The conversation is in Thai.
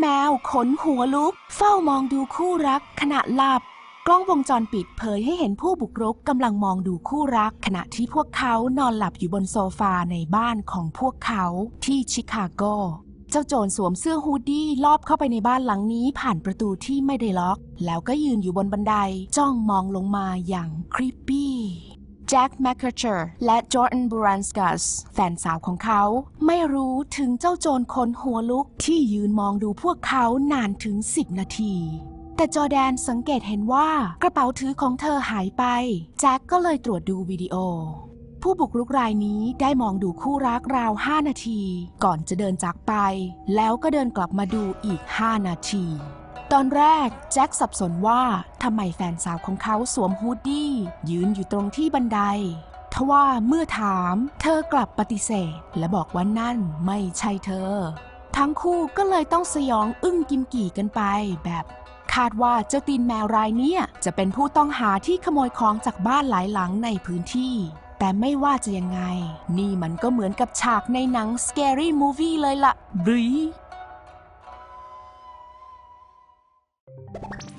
แมวขนหัวลุก เฝ้ามองดูคู่รัก ขณะหลับ กล้องวงจรปิดเผยให้เห็นผู้บุกรุกกำลังมองดูคู่รัก ขณะที่พวกเขานอนหลับอยู่บนโซฟาในบ้านของพวกเขาที่ชิคาโก เจ้าโจรสวมเสื้อฮูดดี้ลอบเข้าไปในบ้านหลังนี้ผ่านประตูที่ไม่ได้ล็อก แล้วก็ยืนอยู่บนบันไดจ้องมองลงมาอย่างครีปปี้ แจ็คแมคเคอร์เชอร์และจอร์แดนบูรันสกัสแฟนสาวของเขา ไม่รู้ถึงเจ้าโจรคนหัวลุกที่ยืนมองดูพวกเขานานถึง 10 นาที แต่จอแดนสังเกตเห็นว่ากระเป๋าถือของเธอหายไป แจ็คก็เลยตรวจดูวิดีโอ ผู้บุกรุกรายนี้ได้มองดูคู่รักราว 5 นาที ก่อนจะเดินจากไป แล้วก็เดินกลับมาดูอีก 5 นาที ตอนแรกแจ็คสับสนว่าทำไมแฟนสาวของเขาสวมฮูดดี้ยืนอยู่ตรงที่บันไดทว่าเมื่อถาม เธอกลับปฏิเสธ และบอกว่านั่นไม่ใช่เธอ ทั้งคู่ก็เลยต้องสยองอึ้งกิมกี่กันไปแบบ คาดว่าเจ้าตีนแมวรายเนี้ยจะเป็นผู้ต้องหาที่ขโมยของจากบ้านหลายหลังในพื้นที่ แต่ไม่ว่าจะยังไง นี่มันก็เหมือนกับฉากในหนัง Scary Movie เลยละบรี you